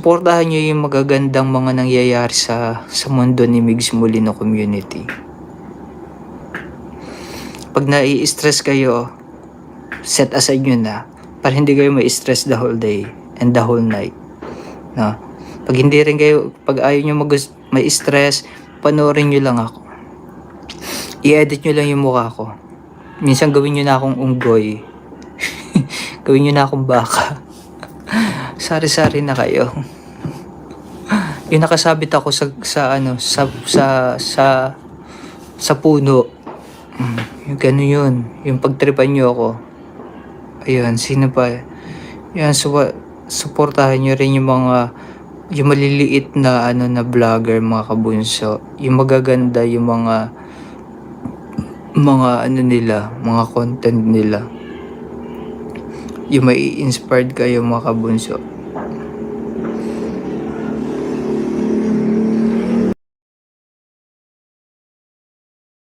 Suportahan nyo yung magagandang mga nangyayari sa, sa mundo ni Migs Molino Community. Pag nai-stress kayo, set aside nyo na para hindi kayo ma-stress the whole day and the whole night. No? Pag hindi rin kayo, pag ayaw nyo mag may stress, panoorin nyo lang ako. I-edit nyo lang yung mukha ko. Minsan gawin nyo na akong unggoy. gawin nyo na akong baka. Sari-sari na kayo. yung nakasabit ako sa sa ano sa sa sa sa puno. Mm, yung gano'n yun. Yung pagtripan nyo ako. Ayun, sino pa? Yan, su suportahan nyo rin yung mga yung maliliit na ano na vlogger mga kabunso yung magaganda yung mga mga ano nila mga content nila yung may inspired kayo mga kabunso